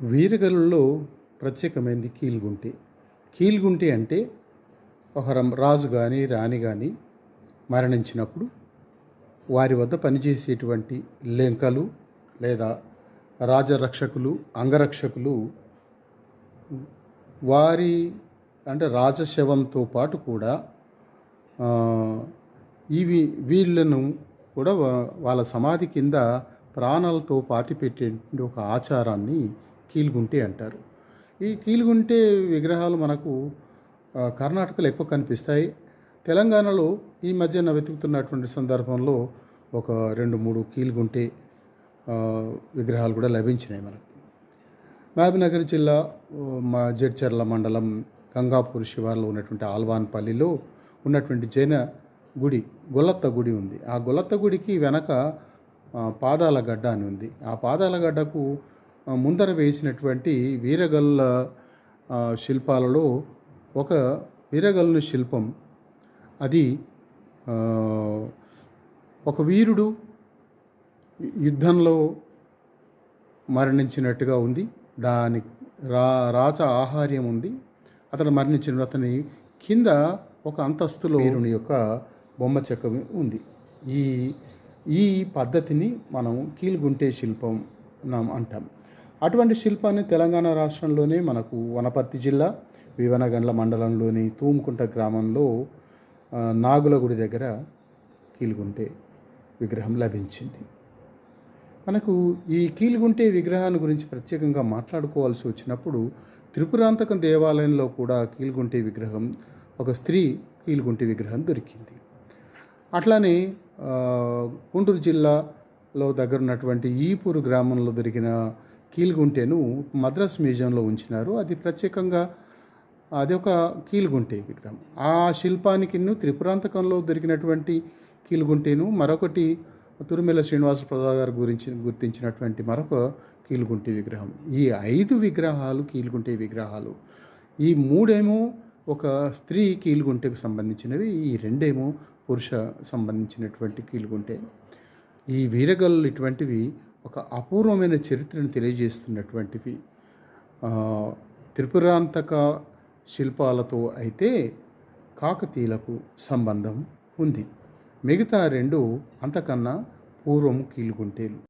వీరగలలో ప్రత్యేకమైనది కీలుగుంటి. కీలుగుంటి అంటే ఒక రాజు కానీ రాణి కానీ మరణించినప్పుడు వారి వద్ద పనిచేసేటువంటి లెంకలు లేదా రాజరక్షకులు అంగరక్షకులు వారి అంటే రాజశవంతో పాటు కూడా ఇవి వీళ్ళను కూడా వాళ్ళ సమాధి కింద ప్రాణాలతో పాతిపెట్టే ఒక ఆచారాన్ని కీలుగుంటే అంటారు. ఈ కీలుగుంటే విగ్రహాలు మనకు కర్ణాటకలో ఎక్కువ కనిపిస్తాయి. తెలంగాణలో ఈ మధ్యన వెతుకుతున్నటువంటి సందర్భంలో ఒక రెండు మూడు కీలుగుంటే విగ్రహాలు కూడా లభించినాయి మనకు. మహబూబ్నగర్ జిల్లా మా జడ్చర్ల మండలం గంగాపూర్ శివార్లో ఉన్నటువంటి ఆల్వాన్పల్లిలో ఉన్నటువంటి జైన గుడి గొల్లత్త గుడి ఉంది. ఆ గొల్లత్త గుడికి వెనక పాదాల గడ్డ అని ఉంది. ఆ పాదాల గడ్డకు ముందర వేసినటువంటి వీరగల్ల శిల్పాలలో ఒక వీరగల్లు శిల్పం. అది ఒక వీరుడు యుద్ధంలో మరణించినట్టుగా ఉంది. దాని రా రాజ ఆహార్యం ఉంది. అతడు మరణించిన అతని కింద ఒక అంతస్తులో వీరుని యొక్క బొమ్మ చెక్క ఉంది. ఈ ఈ పద్ధతిని మనం కీలుగుంటే శిల్పం అంటాం. అటువంటి శిల్పాన్ని తెలంగాణ రాష్ట్రంలోనే మనకు వనపర్తి జిల్లా వివనగండ్ల మండలంలోని తూముకుంట గ్రామంలో నాగుల గుడి దగ్గర కీలుగుంటే విగ్రహం లభించింది. మనకు ఈ కీలుగుంటే విగ్రహాన్ని గురించి ప్రత్యేకంగా మాట్లాడుకోవాల్సి వచ్చినప్పుడు త్రిపురాంతకం దేవాలయంలో కూడా కీలుగుంటే విగ్రహం ఒక స్త్రీ కీలుగుంటే విగ్రహం దొరికింది. అట్లానే గుంటూరు జిల్లాలో దగ్గర ఉన్నటువంటి ఈపూరు గ్రామంలో దొరికిన కీలుగుంటెను మద్రాస్ మ్యూజియంలో ఉంచినారు. అది ప్రత్యేకంగా అది ఒక కీలుగుంటే విగ్రహం. ఆ శిల్పానికి త్రిపురాంతకంలో దొరికినటువంటి కీలుగుంటేను మరొకటి తురుమెల శ్రీనివాస ప్రసాద్ గారు గురించి గుర్తించినటువంటి మరొక కీలుగుంటే విగ్రహం. ఈ ఐదు విగ్రహాలు కీలుగుంటే విగ్రహాలు. ఈ మూడేమో ఒక స్త్రీ కీలుగుంటెకు సంబంధించినవి ఈ రెండేమో పురుష సంబంధించినటువంటి కీలుగుంటే. ఈ వీరగల్లు ఇటువంటివి ఒక అపూర్వమైన చరిత్రను తెలియజేస్తున్నటువంటివి. త్రిపురాంతక శిల్పాలతో అయితే కాకతీయులకు సంబంధం ఉంది. మిగతా రెండు అంతకన్నా పూర్వం కీలుగుంటేలు.